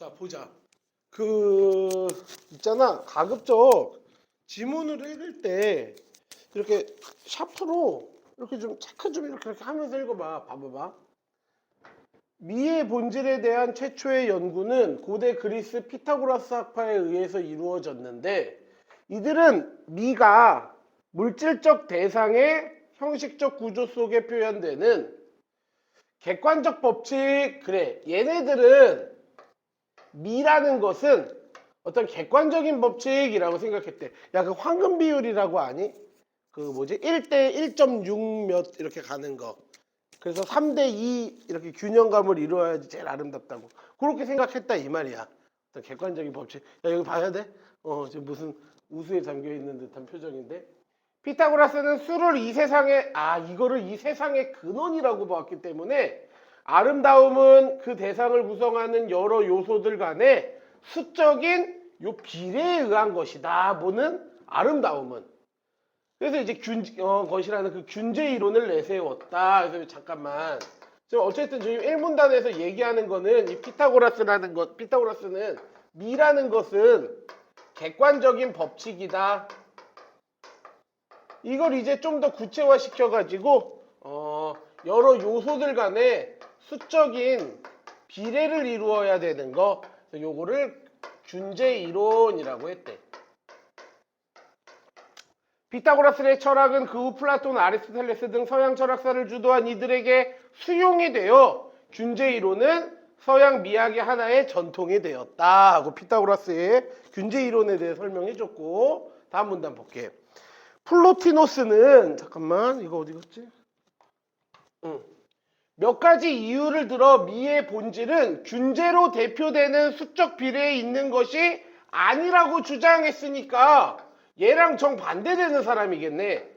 자 보자. 그 있잖아 가급적 지문을 읽을 때 이렇게 샤프로 이렇게 좀 체크 좀 이렇게, 이렇게 하면서 읽어봐. 봐봐봐. 미의 본질에 대한 최초의 연구는 고대 그리스 피타고라스 학파에 의해서 이루어졌는데 이들은 미가 물질적 대상의 형식적 구조 속에 표현되는 객관적 법칙 그래 얘네들은 미라는 것은 어떤 객관적인 법칙이라고 생각했대 야 그 황금 비율이라고 아니? 그 뭐지? 1대 1.6 몇 이렇게 가는 거. 그래서 3대 2 이렇게 균형감을 이루어야지 제일 아름답다고. 그렇게 생각했다 이 말이야. 어떤 객관적인 법칙. 야 여기 봐야 돼? 어 지금 무슨 우수에 잠겨 있는 듯한 표정인데. 피타고라스는 수를 이 세상에 아 이거를 이 세상의 근원이라고 봤기 때문에 아름다움은 그 대상을 구성하는 여러 요소들 간의 수적인 요 비례에 의한 것이다. 뭐는 아름다움은. 그래서 이제 균 어, 것이라는 그 균제 이론을 내세웠다. 그래서 잠깐만. 지금 어쨌든 지금 1문단에서 얘기하는 거는 이 피타고라스라는 것, 피타고라스는 미라는 것은 객관적인 법칙이다. 이걸 이제 좀 더 구체화 시켜가지고 어, 여러 요소들 간의 수적인 비례를 이루어야 되는 거 요거를 균제 이론이라고 했대. 피타고라스의 철학은 그 후 플라톤, 아리스토텔레스 등 서양 철학사를 주도한 이들에게 수용이 되어 균제 이론은 서양 미학의 하나의 전통이 되었다 하고 피타고라스의 균제 이론에 대해 설명해 줬고 다음 문단 볼게. 플로티노스는 잠깐만 이거 어디 갔지? 응. 몇 가지 이유를 들어 미의 본질은 균제로 대표되는 수적 비례에 있는 것이 아니라고 주장했으니까 얘랑 정 반대되는 사람이겠네.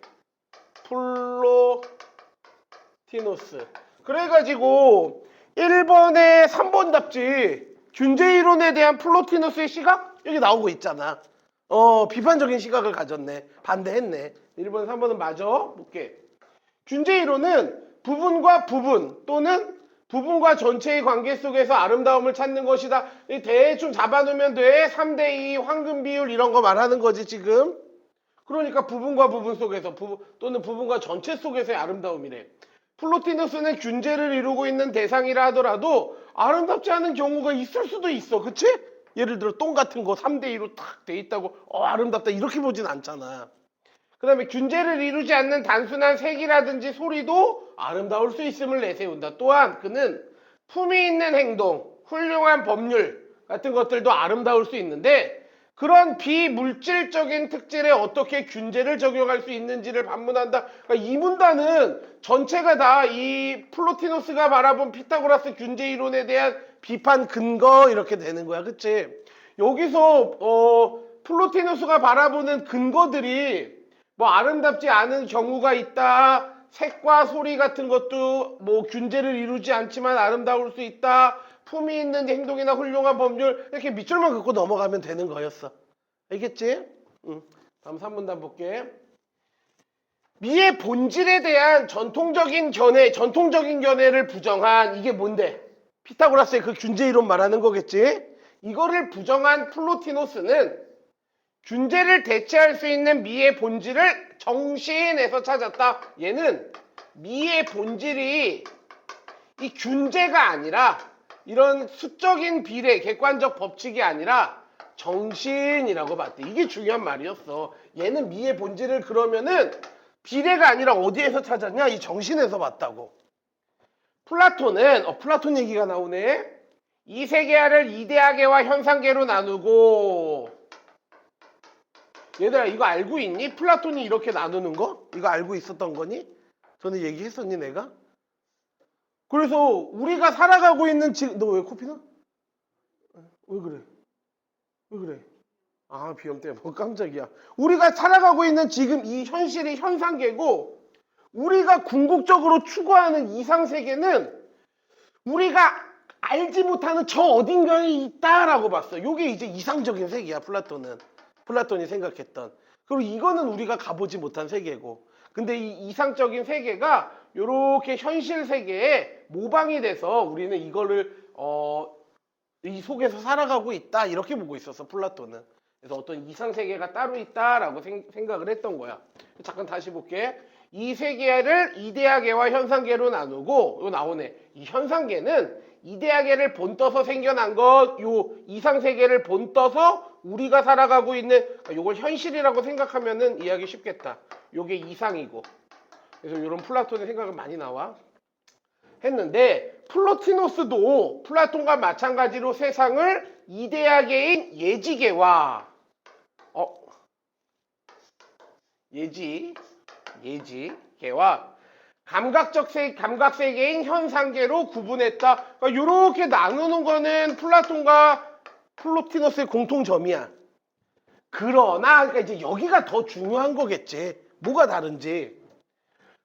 플로티노스. 그래가지고 1번에 3번 답지 균제 이론에 대한 플로티노스의 시각 여기 나오고 있잖아. 어 비판적인 시각을 가졌네. 반대했네. 1번 3번은 맞아. 볼게. 균제 이론은 부분과 부분 또는 부분과 전체의 관계 속에서 아름다움을 찾는 것이다. 이 대충 잡아놓으면 돼. 3대2 황금 비율 이런 거 말하는 거지 지금. 그러니까 부분과 부분 속에서 부, 또는 부분과 전체 속에서의 아름다움이래. 플로티누스는 균제를 이루고 있는 대상이라 하더라도 아름답지 않은 경우가 있을 수도 있어. 그치? 예를 들어 똥 같은 거 3대2로 탁 돼 있다고 어 아름답다 이렇게 보진 않잖아. 그 다음에 균제를 이루지 않는 단순한 색이라든지 소리도 아름다울 수 있음을 내세운다. 또한 그는 품위 있는 행동, 훌륭한 법률 같은 것들도 아름다울 수 있는데 그런 비물질적인 특질에 어떻게 균제를 적용할 수 있는지를 반문한다. 그러니까 이 문단은 전체가 다 이 플로티노스가 바라본 피타고라스 균제 이론에 대한 비판 근거 이렇게 되는 거야. 그치? 여기서 어 플로티노스가 바라보는 근거들이 뭐 아름답지 않은 경우가 있다. 색과 소리 같은 것도 뭐 균제를 이루지 않지만 아름다울 수 있다. 품위 있는 행동이나 훌륭한 법률 이렇게 밑줄만 긋고 넘어가면 되는 거였어. 알겠지? 응. 다음 3문단 볼게. 미의 본질에 대한 전통적인 견해, 전통적인 견해를 부정한 이게 뭔데? 피타고라스의 그 균제 이론 말하는 거겠지? 이거를 부정한 플로티노스는 균제를 대체할 수 있는 미의 본질을 정신에서 찾았다. 얘는 미의 본질이 이 균제가 아니라 이런 수적인 비례, 객관적 법칙이 아니라 정신이라고 봤대. 이게 중요한 말이었어. 얘는 미의 본질을 그러면은 비례가 아니라 어디에서 찾았냐? 이 정신에서 봤다고. 플라톤은 어 플라톤 얘기가 나오네. 이 세계화를 이데아계와 현상계로 나누고 얘들아 이거 알고 있니? 플라톤이 이렇게 나누는 거? 이거 알고 있었던 거니? 전에 얘기했었니 내가? 그래서 우리가 살아가고 있는 지금 너 왜 코피 나? 왜 그래? 왜 그래? 아 비염 때문에 뭐 깜짝이야. 우리가 살아가고 있는 지금 이 현실이 현상계고 우리가 궁극적으로 추구하는 이상 세계는 우리가 알지 못하는 저 어딘가에 있다라고 봤어. 이게 이제 이상적인 세계야 플라톤은. 플라톤이 생각했던. 그리고 이거는 우리가 가보지 못한 세계고. 근데 이 이상적인 세계가 이렇게 현실 세계에 모방이 돼서 우리는 이거를 어 이 속에서 살아가고 있다 이렇게 보고 있었어 플라톤은. 그래서 어떤 이상 세계가 따로 있다라고 생, 생각을 했던 거야. 잠깐 다시 볼게. 이 세계를 이데아계와 현상계로 나누고 요 나오네. 이 현상계는 이데아계를 본떠서 생겨난 것, 요 이상 세계를 본떠서 우리가 살아가고 있는 아, 요걸 현실이라고 생각하면은 이해하기 쉽겠다. 요게 이상이고. 그래서 이런 플라톤의 생각은 많이 나와. 했는데 플로티노스도 플라톤과 마찬가지로 세상을 이데아계인 예지계와 어 예지 예지계와 감각적 세 감각 세계인 현상계로 구분했다. 그러니까 이렇게 나누는 거는 플라톤과 플로티노스의 공통점이야. 그러나 그러니까 이제 여기가 더 중요한 거겠지. 뭐가 다른지.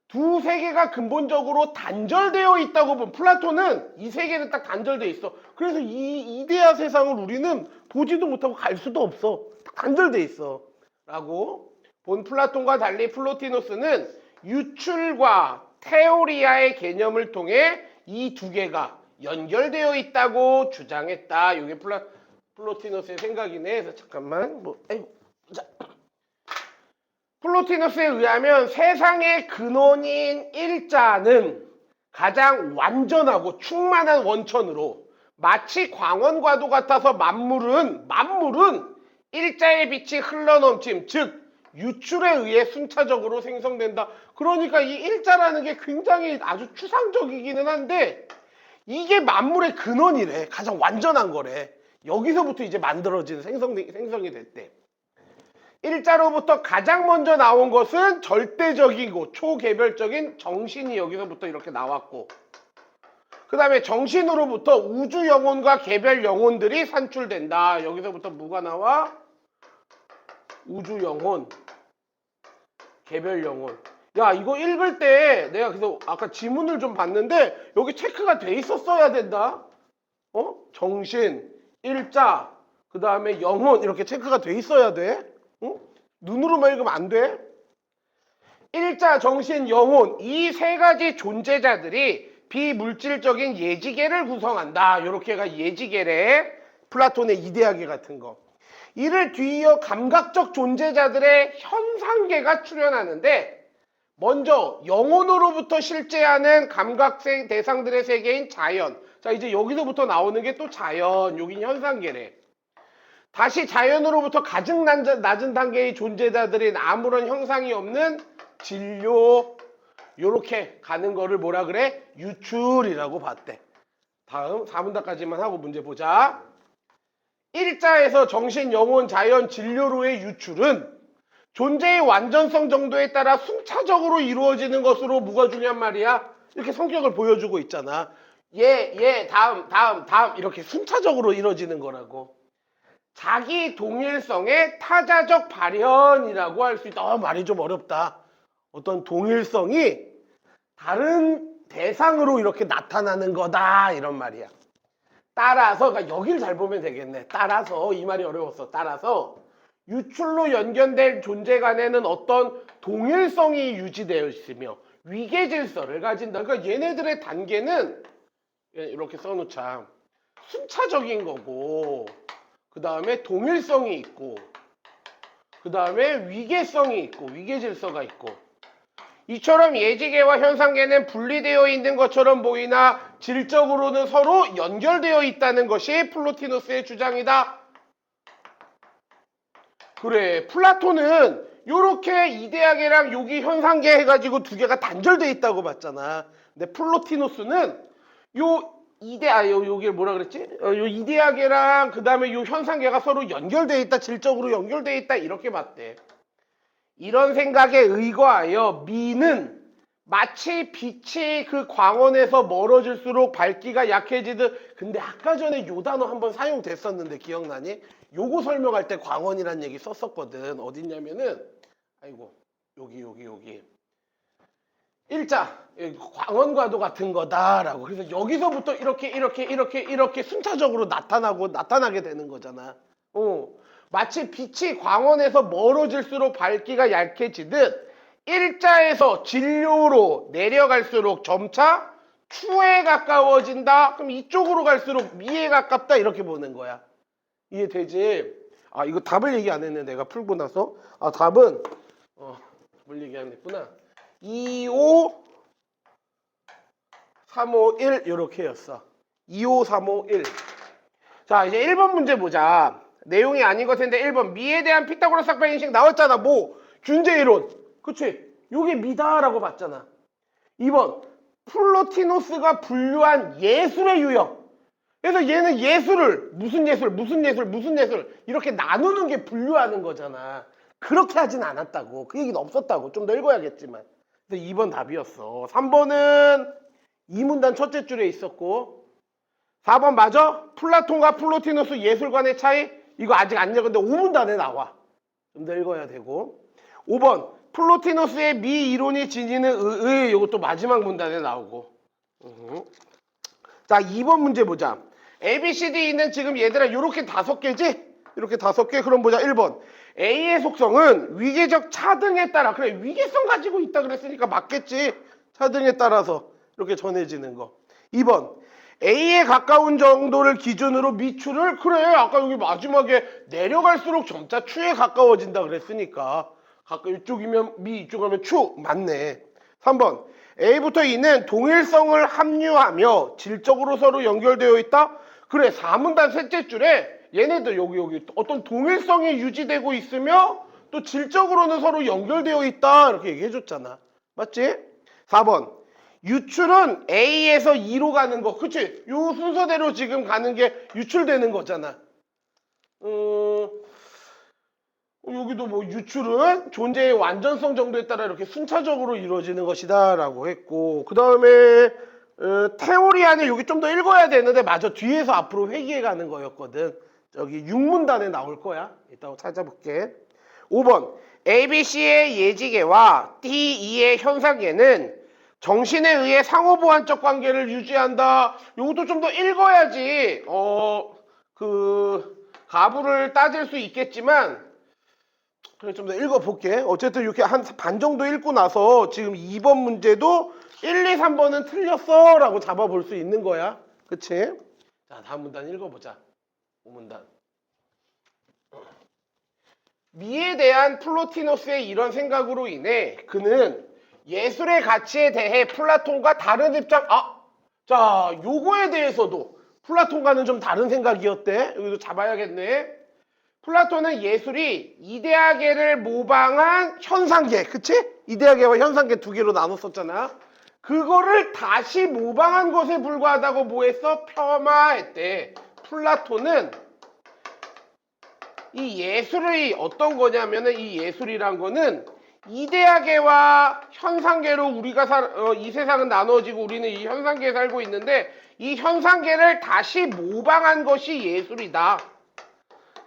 두 세계가 근본적으로 단절되어 있다고 보면 플라톤은 이 세계는 딱 단절되어 있어. 그래서 이 이데아 세상을 우리는 보지도 못하고 갈 수도 없어. 딱 단절돼 있어. 라고 본 플라톤과 달리 플로티노스는 유출과 테오리아의 개념을 통해 이 두 개가 연결되어 있다고 주장했다. 이게 플라, 플로티노스의 생각이네. 그래서 잠깐만 뭐 아이고 자. 플로티너스에 의하면 세상의 근원인 일자는 가장 완전하고 충만한 원천으로 마치 광원과도 같아서 만물은 만물은 일자의 빛이 흘러넘침 즉 유출에 의해 순차적으로 생성된다. 그러니까 이 일자라는 게 굉장히 아주 추상적이기는 한데 이게 만물의 근원이래. 가장 완전한 거래. 여기서부터 이제 만들어진 생성이, 생성이 됐대. 일자로부터 가장 먼저 나온 것은 절대적이고 초개별적인 정신이 여기서부터 이렇게 나왔고 그 다음에 정신으로부터 우주 영혼과 개별 영혼들이 산출된다. 여기서부터 뭐가 나와? 우주 영혼, 개별 영혼. 야 이거 읽을 때 내가 그래서 아까 지문을 좀 봤는데 여기 체크가 돼 있었어야 된다. 어? 정신, 일자, 그 다음에 영혼 이렇게 체크가 돼 있어야 돼. 어? 눈으로만 읽으면 안 돼. 일자, 정신, 영혼 이 세 가지 존재자들이 비물질적인 예지계를 구성한다. 요렇게가 예지계래. 플라톤의 이데아계 같은 거. 이를 뒤이어 감각적 존재자들의 현상계가 출현하는데 먼저 영혼으로부터 실제하는 감각 세- 대상들의 세계인 자연. 자 이제 여기서부터 나오는 게 또 자연. 여긴 현상계래. 다시 자연으로부터 가장 낮은 단계의 존재자들인 아무런 형상이 없는 진료 요렇게 가는 거를 뭐라 그래? 유출이라고 봤대. 다음 4문답까지만 하고 문제 보자. 일자에서 정신, 영혼, 자연, 진료로의 유출은 존재의 완전성 정도에 따라 순차적으로 이루어지는 것으로 뭐가 중요한 말이야? 이렇게 성격을 보여주고 있잖아. 얘, 얘, 다음, 다음, 다음 이렇게 순차적으로 이루어지는 거라고. 자기 동일성의 타자적 발현이라고 할 수 있다. 어, 말이 좀 어렵다. 어떤 동일성이 다른 대상으로 이렇게 나타나는 거다. 이런 말이야. 따라서, 그러니까 여기를 잘 보면 되겠네. 따라서, 이 말이 어려웠어. 따라서, 유출로 연결된 존재 간에는 어떤 동일성이 유지되어 있으며 위계 질서를 가진다. 그러니까 얘네들의 단계는 이렇게 써놓자. 순차적인 거고, 그 다음에 동일성이 있고 그 다음에 위계성이 있고 위계 질서가 있고 이처럼 예지계와 현상계는 분리되어 있는 것처럼 보이나 질적으로는 서로 연결되어 있다는 것이 플로티노스의 주장이다. 그래 플라톤은 요렇게 이데아계랑 요기 현상계 해가지고 두 개가 단절되어 있다고 봤잖아. 근데 플로티노스는 요 이데 아 요, 여기 뭐라 그랬지? 어, 요 이데아계랑 그 다음에 요 현상계가 서로 연결돼 있다, 질적으로 연결돼 있다 이렇게 봤대. 이런 생각에 의거하여 미는 마치 빛이 그 광원에서 멀어질수록 밝기가 약해지듯 근데 아까 전에 요 단어 한번 사용됐었는데 기억나니? 요거 설명할 때 광원이란 얘기 썼었거든. 어딨냐면은 아이고 여기 여기 여기 일자 예, 광원과도 같은 거다라고 그래서 여기서부터 이렇게 이렇게 이렇게 이렇게 순차적으로 나타나고 나타나게 되는 거잖아. 어 마치 빛이 광원에서 멀어질수록 밝기가 약해지듯 일자에서 진료로 내려갈수록 점차 추에 가까워진다. 그럼 이쪽으로 갈수록 미에 가깝다 이렇게 보는 거야. 이해되지? 아 이거 답을 얘기 안 했네 내가 풀고 나서. 아 답은 어 뭘 얘기 안 했구나. 2, 5, 3, 5, 1 이렇게였어. 2, 5, 3, 5, 1. 자 이제 1번 문제 보자. 내용이 아닌 것 같은데 1번 미에 대한 피타고라스 학파 인식 나왔잖아. 뭐 균제 이론. 그치? 요게 미다라고 봤잖아. 2번 플로티노스가 분류한 예술의 유형. 그래서 얘는 예술을 무슨 예술, 무슨 예술, 무슨 예술 이렇게 나누는 게 분류하는 거잖아. 그렇게 하진 않았다고. 그 얘기는 없었다고. 좀 더 읽어야겠지만. 그래서 2번 답이었어. 3번은 이문단 첫째 줄에 있었고 4번 맞아? 플라톤과 플로티노스 예술관의 차이? 이거 아직 안 읽었는데 5문단에 나와. 좀 더 읽어야 되고 5번 플로티노스의 미 이론이 지니는 의 의 이것도 마지막 문단에 나오고. 으흠. 자 2번 문제 보자. A, B, C, D 있는 지금 얘들아 이렇게 다섯 개지? 이렇게 다섯 개? 그럼 보자. 1번. A의 속성은 위계적 차등에 따라 그래 위계성 가지고 있다 그랬으니까 맞겠지? 차등에 따라서 이렇게 전해지는 거. 2번. A에 가까운 정도를 기준으로 미추를 그래 아까 여기 마지막에 내려갈수록 점차 추에 가까워진다 그랬으니까 가까 이쪽이면 미 이쪽 하면 추. 맞네. 3번. A부터 E는 동일성을 함유하며 질적으로 서로 연결되어 있다? 그래 4문단 셋째 줄에 얘네들 여기 여기 어떤 동일성이 유지되고 있으며 또 질적으로는 서로 연결되어 있다? 이렇게 얘기해 줬잖아. 맞지? 4번. 유출은 A에서 E로 가는 거. 그치? 요 순서대로 지금 가는 게 유출되는 거잖아. 음, 여기도 뭐 유출은 존재의 완전성 정도에 따라 이렇게 순차적으로 이루어지는 것이다 라고 했고 그 다음에 어, 테오리 안에 여기 좀 더 읽어야 되는데 마저 뒤에서 앞으로 회귀해 가는 거였거든 저기 6문단에 나올 거야 이따가 찾아볼게 5번 ABC의 예지계와 DE의 현상계는 정신에 의해 상호보완적 관계를 유지한다. 이것도 좀 더 읽어야지. 어, 그 가부를 따질 수 있겠지만 그래 좀 더 읽어볼게. 어쨌든 이렇게 한 반 정도 읽고 나서 지금 2번 문제도 1, 2, 3번은 틀렸어 라고 잡아볼 수 있는 거야. 그치? 자 다음 문단 읽어보자. 5문단. 미에 대한 플로티노스의 이런 생각으로 인해 그는 예술의 가치에 대해 플라톤과 다른 입장, 아, 자, 요거에 대해서도 플라톤과는 좀 다른 생각이었대. 여기도 잡아야겠네. 플라톤은 예술이 이데아계를 모방한 현상계, 그치? 이데아계와 현상계 두 개로 나눴었잖아. 그거를 다시 모방한 것에 불과하다고 뭐했어? 폄하했대. 플라톤은 이 예술이 어떤 거냐면은 이 예술이란 거는 이데아계와 현상계로 우리가 살, 어, 이 세상은 나눠지고 우리는 이 현상계에 살고 있는데 이 현상계를 다시 모방한 것이 예술이다.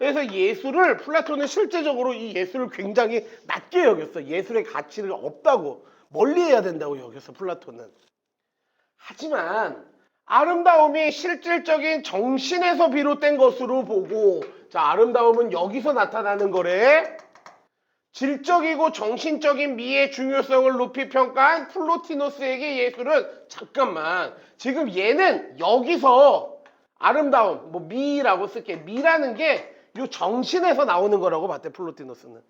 그래서 예술을 플라톤은 실제적으로 이 예술을 굉장히 낮게 여겼어. 예술의 가치를 없다고 멀리해야 된다고 여겼어. 플라톤은. 하지만 아름다움이 실질적인 정신에서 비롯된 것으로 보고 자 아름다움은 여기서 나타나는 거래. 질적이고 정신적인 미의 중요성을 높이 평가한 플로티노스에게 예술은 잠깐만 지금 얘는 여기서 아름다움 뭐 미라고 쓸게 미라는 게 요 정신에서 나오는 거라고 봤대 플로티노스는.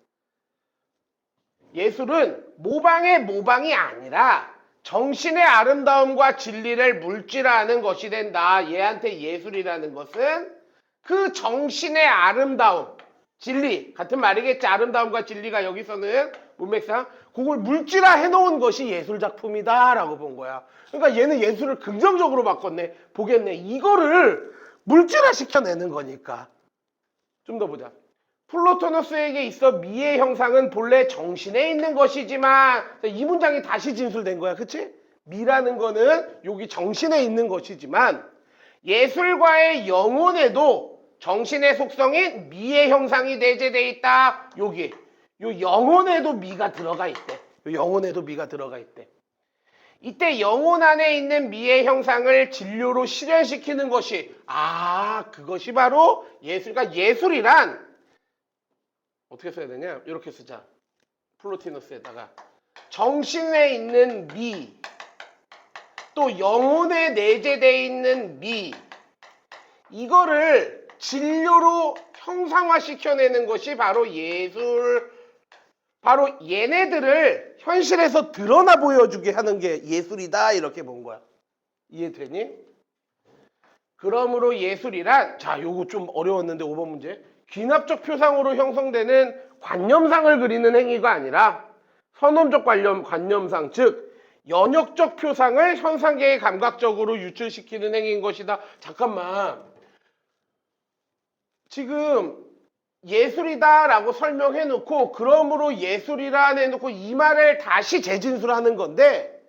예술은 모방의 모방이 아니라 정신의 아름다움과 진리를 물질화하는 것이 된다. 얘한테 예술이라는 것은 그 정신의 아름다움 진리 같은 말이겠지. 아름다움과 진리가 여기서는 문맥상 그걸 물질화 해놓은 것이 예술 작품이다 라고 본 거야. 그러니까 얘는 예술을 긍정적으로 바꿨네 보겠네. 이거를 물질화 시켜내는 거니까 좀 더 보자 플로토노스에게 있어 미의 형상은 본래 정신에 있는 것이지만 이 문장이 다시 진술된 거야 그치? 미라는 거는 여기 정신에 있는 것이지만 예술과의 영혼에도 정신의 속성인 미의 형상이 내재돼 있다. 여기 요 영혼에도 미가 들어가 있대. 요 영혼에도 미가 들어가 있대. 이때 영혼 안에 있는 미의 형상을 진료로 실현시키는 것이 아 그것이 바로 예술가 예술이란 어떻게 써야 되냐? 이렇게 쓰자. 플로티너스에다가 정신에 있는 미 또 영혼에 내재되어 있는 미 이거를 진료로 형상화시켜내는 것이 바로 예술 바로 얘네들을 현실에서 드러나 보여주게 하는 게 예술이다 이렇게 본 거야 이해되니? 그러므로 예술이란 자 요거 좀 어려웠는데 5번 문제 귀납적 표상으로 형성되는 관념상을 그리는 행위가 아니라 선언적 관념 관념상 즉 연역적 표상을 현상계에 감각적으로 유출시키는 행위인 것이다. 잠깐만. 지금 예술이다라고 설명해 놓고 그러므로 예술이라 해놓고 이 말을 다시 재진술하는 건데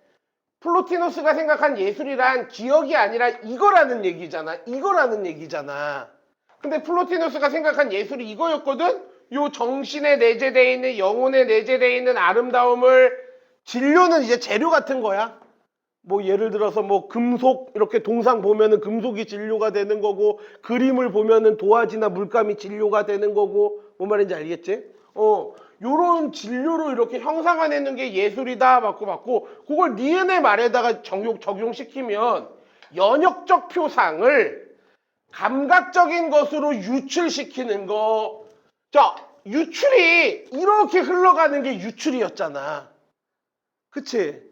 플로티노스가 생각한 예술이란 기억이 아니라 이거라는 얘기잖아. 이거라는 얘기잖아. 근데 플로티노스가 생각한 예술이 이거였거든? 요 정신에 내재되어 있는 영혼에 내재되어 있는 아름다움을 진료는 이제 재료 같은 거야. 뭐 예를 들어서 뭐 금속 이렇게 동상 보면은 금속이 진료가 되는 거고 그림을 보면은 도화지나 물감이 진료가 되는 거고 뭔 말인지 알겠지? 어 요런 진료로 이렇게 형상화내는 게 예술이다 맞고 맞고 그걸 니은의 말에다가 적용, 적용시키면 연역적 표상을 감각적인 것으로 유출시키는 거. 자, 유출이 이렇게 흘러가는 게 유출이었잖아. 그치?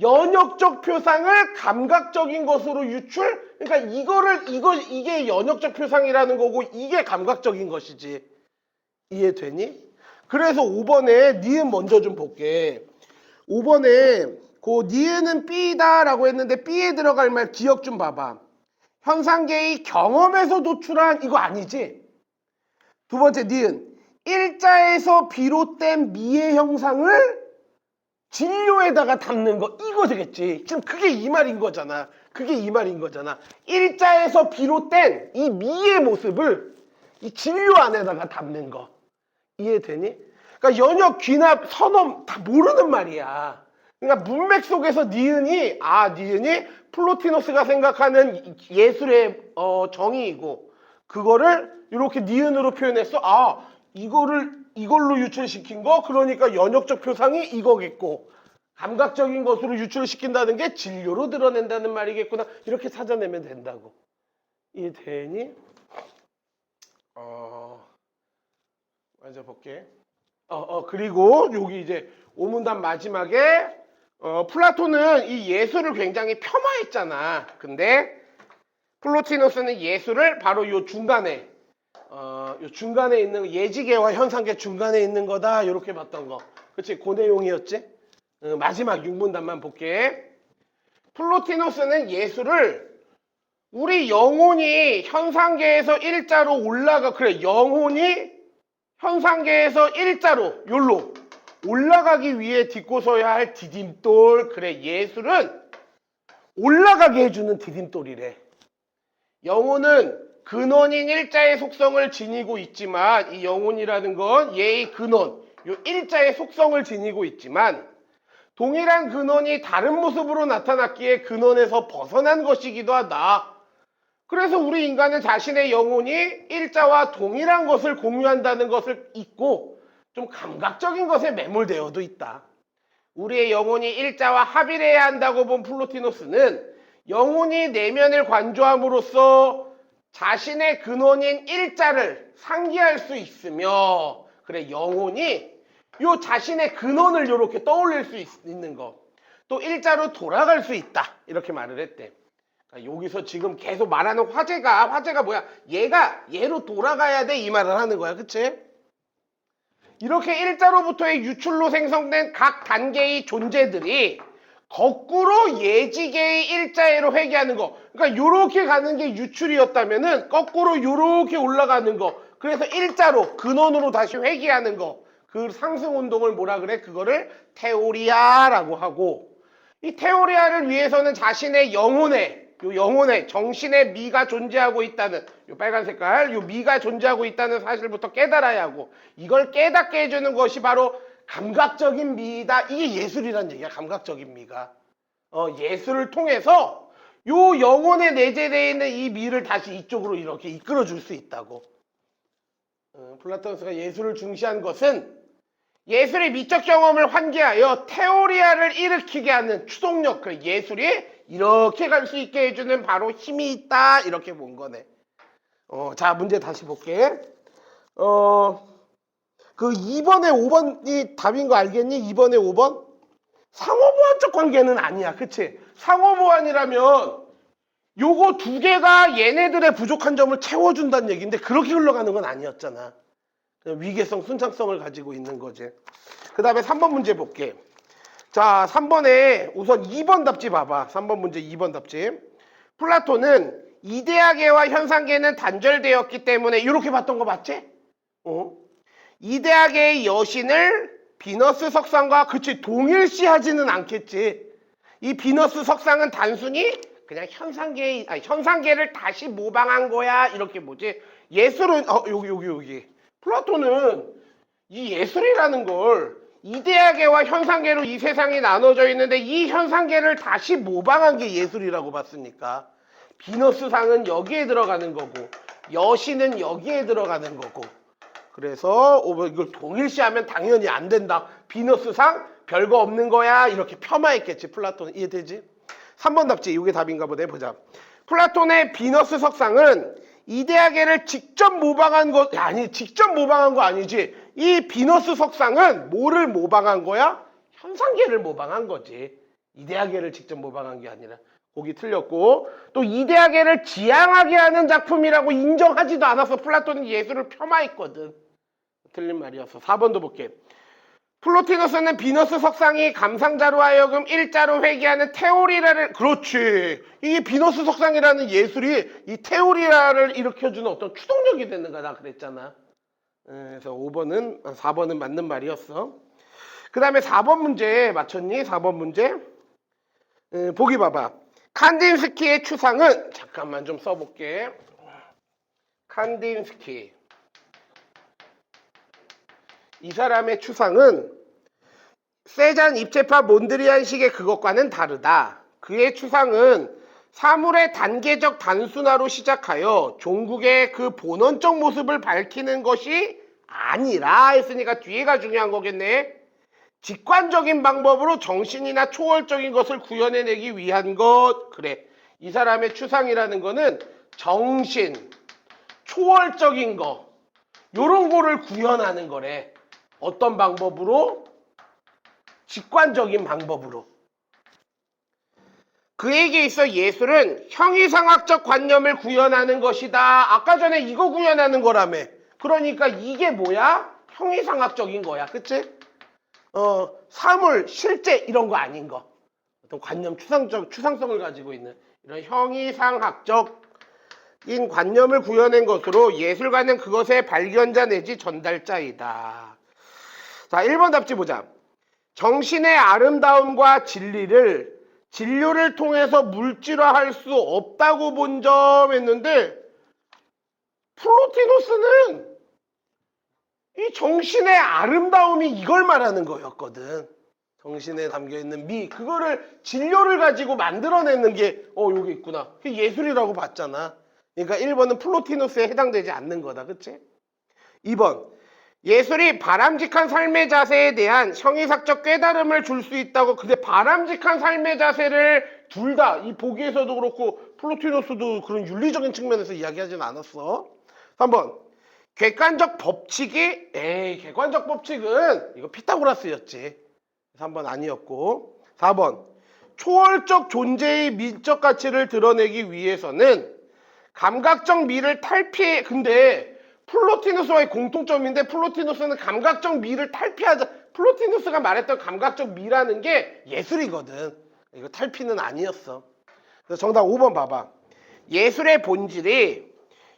연역적 표상을 감각적인 것으로 유출? 그러니까 이거를, 이거, 이게 연역적 표상이라는 거고, 이게 감각적인 것이지. 이해되니? 그래서 5번에 니은 먼저 좀 볼게. 5번에 그 니은은 B다라고 했는데 B에 들어갈 말 기억 좀 봐봐. 현상계의 경험에서 도출한 이거 아니지? 두 번째 니은 일자에서 비롯된 미의 형상을 진료에다가 담는 거 이거 되겠지. 지금 그게 이 말인 거잖아. 그게 이 말인 거잖아. 일자에서 비롯된 이 미의 모습을 이 진료 안에다가 담는 거 이해되니? 그러니까 연역, 귀납, 선엄 다 모르는 말이야. 그러니까 문맥 속에서 니은이 아 니은이 플로티노스가 생각하는 예술의 어, 정의이고 그거를 이렇게 니은으로 표현했어. 아 이거를 이걸로 유출시킨 거 그러니까 연역적 표상이 이거겠고 감각적인 것으로 유출시킨다는 게 진료로 드러낸다는 말이겠구나 이렇게 찾아내면 된다고 이해되니? 어 먼저 볼게. 어, 어 그리고 여기 이제 오문단 마지막에 어, 플라톤은 이 예술을 굉장히 폄하했잖아. 근데 플로티노스는 예술을 바로 요 중간에 어, 요 중간에 있는 예지계와 현상계 중간에 있는 거다. 이렇게 봤던 거. 그치? 그 내용이었지? 어, 마지막 6문단만 볼게. 플로티노스는 예술을 우리 영혼이 현상계에서 일자로 올라가 그래 영혼이 현상계에서 일자로 요로 올라가기 위해 딛고 서야 할 디딤돌 그래 예술은 올라가게 해주는 디딤돌이래 영혼은 근원인 일자의 속성을 지니고 있지만 이 영혼이라는 건 얘의 근원 요 일자의 속성을 지니고 있지만 동일한 근원이 다른 모습으로 나타났기에 근원에서 벗어난 것이기도 하다. 그래서 우리 인간은 자신의 영혼이 일자와 동일한 것을 공유한다는 것을 잊고 좀 감각적인 것에 매몰되어도 있다. 우리의 영혼이 일자와 합일해야 한다고 본 플로티노스는 영혼이 내면을 관조함으로써 자신의 근원인 일자를 상기할 수 있으며 그래 영혼이 요 자신의 근원을 이렇게 떠올릴 수 있, 는 거. 또 일자로 돌아갈 수 있다. 이렇게 말을 했대. 그러니까 여기서 지금 계속 말하는 화제가 화제가 뭐야? 얘가 얘로 돌아가야 돼 이 말을 하는 거야. 그치? 이렇게 일자로부터의 유출로 생성된 각 단계의 존재들이 거꾸로 예지계의 일자애로 회귀하는 거. 그러니까 요렇게 가는 게 유출이었다면은 거꾸로 요렇게 올라가는 거. 그래서 일자로 근원으로 다시 회귀하는 거. 그 상승 운동을 뭐라 그래? 그거를 테오리아라고 하고 이 테오리아를 위해서는 자신의 영혼에 요 영혼에 정신의 미가 존재하고 있다는 요 빨간 색깔 요 미가 존재하고 있다는 사실부터 깨달아야 하고 이걸 깨닫게 해주는 것이 바로 감각적인 미다 이게 예술이란 얘기야 감각적인 미가 어, 예술을 통해서 요 영혼에 내재되어 있는 이 미를 다시 이쪽으로 이렇게 이끌어 줄 수 있다고 어, 플라톤스가 예술을 중시한 것은 예술의 미적 경험을 환기하여 테오리아를 일으키게 하는 추동력, 그 예술이 이렇게 갈 수 있게 해주는 바로 힘이 있다 이렇게 본 거네. 어, 자 문제 다시 볼게. 어, 그 2번에 5번이 답인 거 알겠니? 2번에 5번? 상호보완적 관계는 아니야, 그치? 상호보완이라면 요거 두 개가 얘네들의 부족한 점을 채워준다는 얘기인데 그렇게 흘러가는 건 아니었잖아. 위계성, 순창성을 가지고 있는 거지. 그 다음에 3번 문제 볼게. 자, 3번에 우선 2번 답지 봐봐. 3번 문제 2번 답지. 플라톤은 이데아계와 현상계는 단절되었기 때문에 이렇게 봤던 거 맞지? 어? 이데아계의 여신을 비너스 석상과 그치 동일시하지는 않겠지. 이 비너스 석상은 단순히 그냥 현상계 아니 현상계를 다시 모방한 거야 이렇게 뭐지? 예술은 어 여기 여기 여기 플라톤은 이 예술이라는 걸 이데아계와 현상계로 이 세상이 나눠져 있는데 이 현상계를 다시 모방한 게 예술이라고 봤으니까 비너스상은 여기에 들어가는 거고 여신은 여기에 들어가는 거고 그래서 이걸 동일시하면 당연히 안 된다. 비너스상 별거 없는 거야. 이렇게 폄하했겠지. 플라톤 이해되지? 3번 답지. 이게 답인가 보네. 보자. 플라톤의 비너스 석상은 이데아계를 직접 모방한 것 아니 직접 모방한 거 아니지. 이 비너스 석상은 뭐를 모방한 거야? 현상계를 모방한 거지. 이데아계를 직접 모방한 게 아니라. 거기 틀렸고 또 이데아계를 지향하게 하는 작품이라고 인정하지도 않아서 플라톤은 예술을 폄하했거든. 틀린 말이었어. 4번도 볼게. 플로티너스는 비너스 석상이 감상자로 하여금 일자로 회귀하는 테오리라를 그렇지. 이게 비너스 석상이라는 예술이 이 테오리라를 일으켜주는 어떤 추동력이 되는 거다 그랬잖아. 에, 그래서 5번은 4번은 맞는 말이었어. 그 다음에 4번 문제 맞췄니? 4번 문제. 에, 보기 봐봐. 칸딘스키의 추상은 잠깐만 좀 써볼게. 칸딘스키. 이 사람의 추상은 세잔 입체파 몬드리안식의 그것과는 다르다. 그의 추상은 사물의 단계적 단순화로 시작하여 종국의 그 본원적 모습을 밝히는 것이 아니라 했으니까 뒤에가 중요한 거겠네. 직관적인 방법으로 정신이나 초월적인 것을 구현해내기 위한 것. 그래. 이 사람의 추상이라는 거는 정신, 초월적인 거. 요런 거를 구현하는 거래. 어떤 방법으로? 직관적인 방법으로. 그에게 있어 예술은 형이상학적 관념을 구현하는 것이다. 아까 전에 이거 구현하는 거라며. 그러니까 이게 뭐야? 형이상학적인 거야. 그치? 어, 사물, 실제 이런 거 아닌 거. 어떤 관념, 추상적, 추상성을 가지고 있는 이런 형이상학적인 관념을 구현한 것으로 예술가는 그것의 발견자 내지 전달자이다. 자, 1번 답지 보자. 정신의 아름다움과 진리를 진료를 통해서 물질화할 수 없다고 본 점 했는데 플로티노스는 이 정신의 아름다움이 이걸 말하는 거였거든. 정신에 담겨 있는 미 그거를 진료를 가지고 만들어내는 게 어 여기 있구나. 그게 예술이라고 봤잖아. 그러니까 1번은 플로티노스에 해당되지 않는 거다. 그치? 2번 예술이 바람직한 삶의 자세에 대한 형이삭적 깨달음을 줄 수 있다고 근데 바람직한 삶의 자세를 둘 다 이 보기에서도 그렇고 플로티노스도 그런 윤리적인 측면에서 이야기하진 않았어. 3번 객관적 법칙이 에이 객관적 법칙은 이거 피타고라스였지. 3번 아니었고. 4번 초월적 존재의 미적 가치를 드러내기 위해서는 감각적 미를 탈피해 근데 플로티누스와의 공통점인데 플로티누스는 감각적 미를 탈피하자. 플로티누스가 말했던 감각적 미라는 게 예술이거든. 이거 탈피는 아니었어. 그래서 정답 5번 봐봐. 예술의 본질이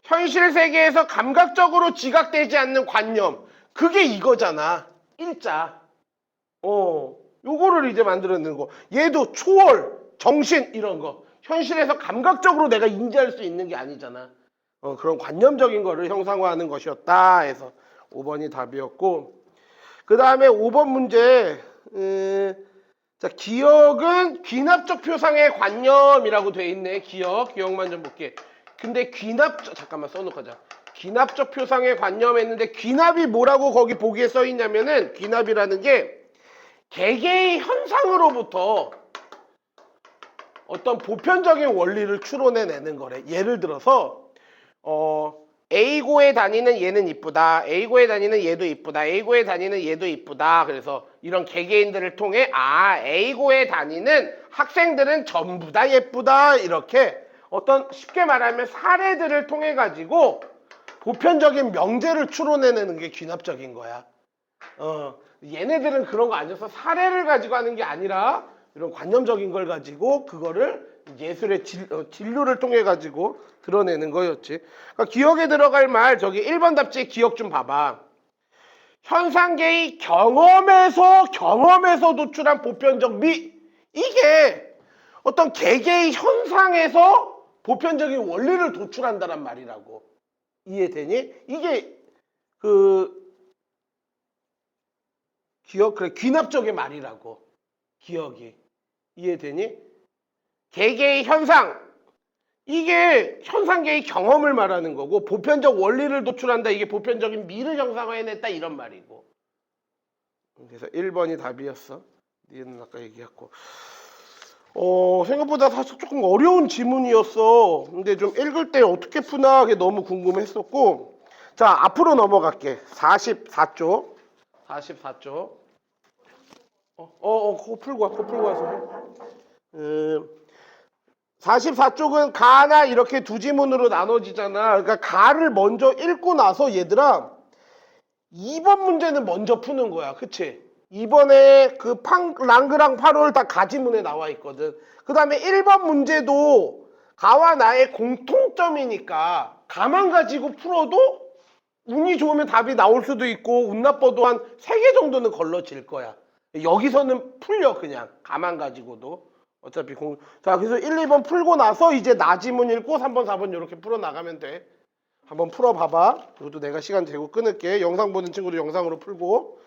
현실 세계에서 감각적으로 지각되지 않는 관념. 그게 이거잖아. 일자. 어, 요거를 이제 만들어내는 거. 얘도 초월, 정신 이런 거. 현실에서 감각적으로 내가 인지할 수 있는 게 아니잖아. 어, 그런 관념적인 거를 형상화하는 것이었다 해서 5번이 답이었고 그 다음에 5번 문제 음, 자 기억은 귀납적 표상의 관념이라고 돼 있네. 기억 기억만 좀 볼게. 근데 귀납적 잠깐만 써놓고 하자. 귀납적 표상의 관념 했는데 귀납이 뭐라고 거기 보기에 써 있냐면은 귀납이라는 게 개개의 현상으로부터 어떤 보편적인 원리를 추론해내는 거래. 예를 들어서 어 A고에 다니는 얘는 이쁘다. A고에 다니는 얘도 이쁘다. A고에 다니는 얘도 이쁘다. 그래서 이런 개개인들을 통해 아 A고에 다니는 학생들은 전부 다 예쁘다. 이렇게 어떤 쉽게 말하면 사례들을 통해 가지고 보편적인 명제를 추론해내는 게 귀납적인 거야. 어, 얘네들은 그런 거 아니어서 사례를 가지고 하는 게 아니라 이런 관념적인 걸 가지고 그거를 예술의 진, 어, 진료를 통해 가지고 드러내는 거였지. 그러니까 기억에 들어갈 말 저기 1번 답지 기억 좀 봐봐. 현상계의 경험에서 경험에서 도출한 보편적 미 이게 어떤 개개의 현상에서 보편적인 원리를 도출한다란 말이라고 이해되니? 이게 그 기억 그래 귀납적의 말이라고 기억이 이해되니? 개개의 현상. 이게 현상계의 경험을 말하는 거고 보편적 원리를 도출한다. 이게 보편적인 미를 형상화해냈다. 이런 말이고. 그래서 1번이 답이었어. 니는 아까 얘기했고. 어 생각보다 사실 조금 어려운 지문이었어. 근데 좀 읽을 때 어떻게 푸나 하게 너무 궁금했었고. 자 앞으로 넘어갈게. 44쪽 44쪽 어, 어, 어, 코 풀고 와, 코 풀고 와서. 해. 음, 44쪽은 가나 이렇게 두 지문으로 나눠지잖아. 그러니까 가를 먼저 읽고 나서 얘들아, 2번 문제는 먼저 푸는 거야. 그치? 2번에 그 팡, 랑그랑 8월 다 가지문에 나와 있거든. 그 다음에 1번 문제도 가와 나의 공통점이니까 가만 가지고 풀어도 운이 좋으면 답이 나올 수도 있고 운 나빠도 한세개 정도는 걸러질 거야. 여기서는 풀려 그냥 가만 가지고도 어차피 공... 자 그래서 1, 2번 풀고 나서 이제 나 지문 읽고 3번, 4번 이렇게 풀어 나가면 돼. 한번 풀어 봐봐. 이것도 내가 시간 되고 끊을게. 영상 보는 친구도 영상으로 풀고